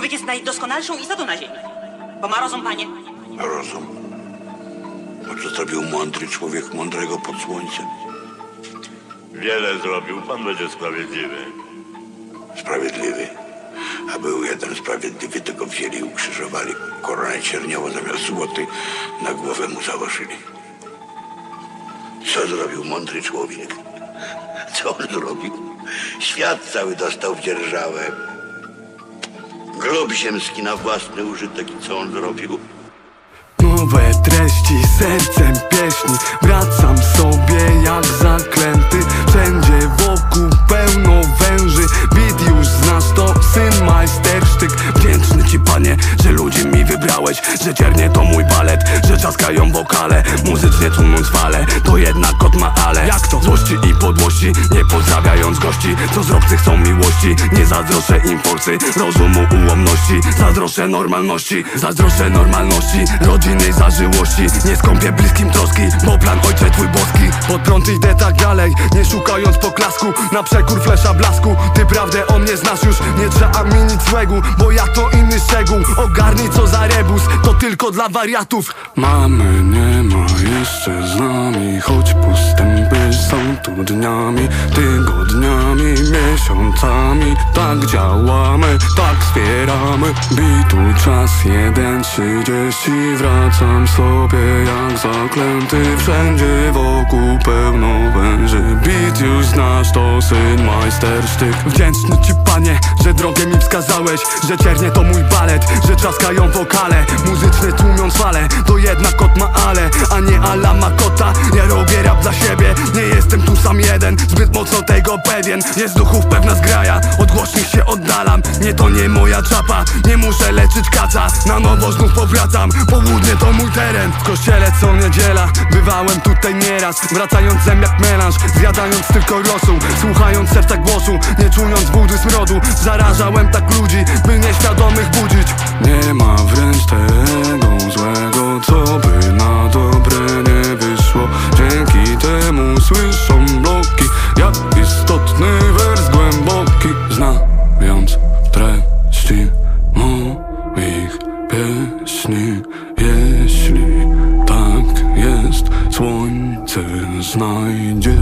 Człowiek jest najdoskonalszą istotą na ziemi. Bo ma rozum, panie. Rozum. Bo co zrobił mądry człowiek mądrego pod słońcem? Wiele zrobił, pan będzie sprawiedliwy. Sprawiedliwy. A był jeden sprawiedliwy, tego wzięli i ukrzyżowali. Koronę cierniową zamiast złoty na głowę mu założyli. Co zrobił mądry człowiek? Co on zrobił? Świat cały dostał w dzierżawę. Glob ziemski na własny użytek i co on zrobił? Nowe treści, sercem pieśni. Wracam sobie jak zaklęty. Wszędzie wokół pełno węży. Bit już znasz to syn majstersztyk. Wdzięczny ci panie, że ludzi mi wybrałeś Że ciernie to czaskają wokale Muzycznie tłumiąc fale, to jednak kot ma ale. Jak to? Złości i podłości, nie pozdrawiając gości. Co z obcych chcą miłości, nie zazdroszę im forsy. Rozumu, ułomności, zazdroszę normalności. Zazdroszę normalności, rodzinnej zażyłości. Nie skąpię bliskim troski, bo plan ojcze twój boski. Pod prąd idę tak dalej, nie szukając poklasku. Na przekór flesza blasku, ty prawdę o mnie znasz już. Nie trzeba mi nic złego, bo ja to inny szczegół. Ogarnij co za rebus, to tylko dla wariatów Mamy nie ma jeszcze z nami. Choć postępy są tu dniami Tygodniami, miesiącami. Tak działamy, tak wspieramy. Bitu czas jeden trzydzieści. Wracam sobie jak zaklęty. Wszędzie wokół pełno węży. Bit już znasz, to syn majstersztyk. Wdzięczny ci panie, że drogę mi wskazałeś Że ciernie to mój balet, że trzaskają wokale jeden, zbyt mocno tego pewien. Jest duchów pewna zgraja, od głośnych się oddalam. Nie to nie moja czapa, nie muszę leczyć kaca. Na nowo znów powracam, południe to mój teren. W kościele co niedziela, bywałem tutaj nieraz. Wracając zem jak melanż, zjadając tylko rosół. Słuchając serca głosu, nie czując budy smrodu. Zarażałem tak ludzi, by nieświadomych budzić. Nie pieśni. Jeśli tak jest, słońce znajdzie